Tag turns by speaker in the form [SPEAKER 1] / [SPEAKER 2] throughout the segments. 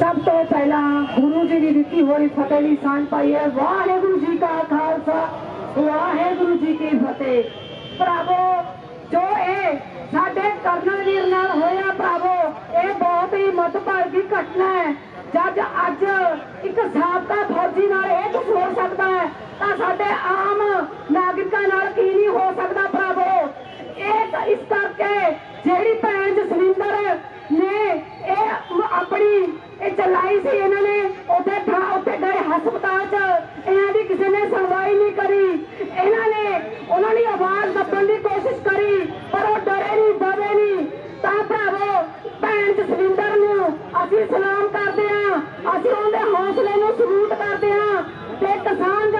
[SPEAKER 1] ਸਭ ਤੋਂ ਪਹਿਲਾਂ ਗੁਰੂ ਜੀ ਦੀ ਦਿੱਤੀ ਹੋਈ ਫਤਿਹ ਦੀ ਸਾਂਝ ਪਾਈ ਹੈ। ਵਾਹਿਗੁਰੂ ਜੀ ਕਾ ਖਾਲਸਾ, ਵਾਹਿਗੁਰੂ ਜੀ ਕੀ ਫਤਿਹ। ਭਰਾਵੋ, ਜੋ ਇਹ ਸਾਡੇ ਕਰਨਲ ਵੀਰ ਨਾਲ ਹੋਇਆ ਭਰਾਵੋ, ਇਹ ਬਹੁਤ ਹੀ ਮਤਭਾਗੀ ਘਟਨਾ ਹੈ। ਜਦ ਅੱਜ ਇੱਕ ਸਾਬਕਾ ਫੌਜੀ ਨਾਲ ਇਹ ਕੁਝ ਹੋ ਸਕਦਾ ਹੈ। ਤਾਂ ਸਾਡੇ ਆਮ ਨਾਗਰਿਕਾਂ ਨਾਲ ਕੀ ਨਹੀਂ ਹੋ ਸਕਦਾ ਭਰਾਵੋ? ਇਹ ਇਸ ਕਰਕੇ ਜਿਹੜੀ একটা সাহায্য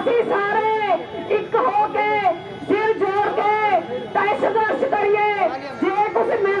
[SPEAKER 1] ਅਸੀਂ ਸਾਰੇ ਇੱਕ ਹੋ ਕੇ ਦਿਲ ਜੋੜ ਕੇ ਤੈ ਸੰਘਰਸ਼ ਕਰੀਏ। ਜੇ ਕੁਝ ਮਿਲ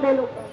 [SPEAKER 1] Carmelo.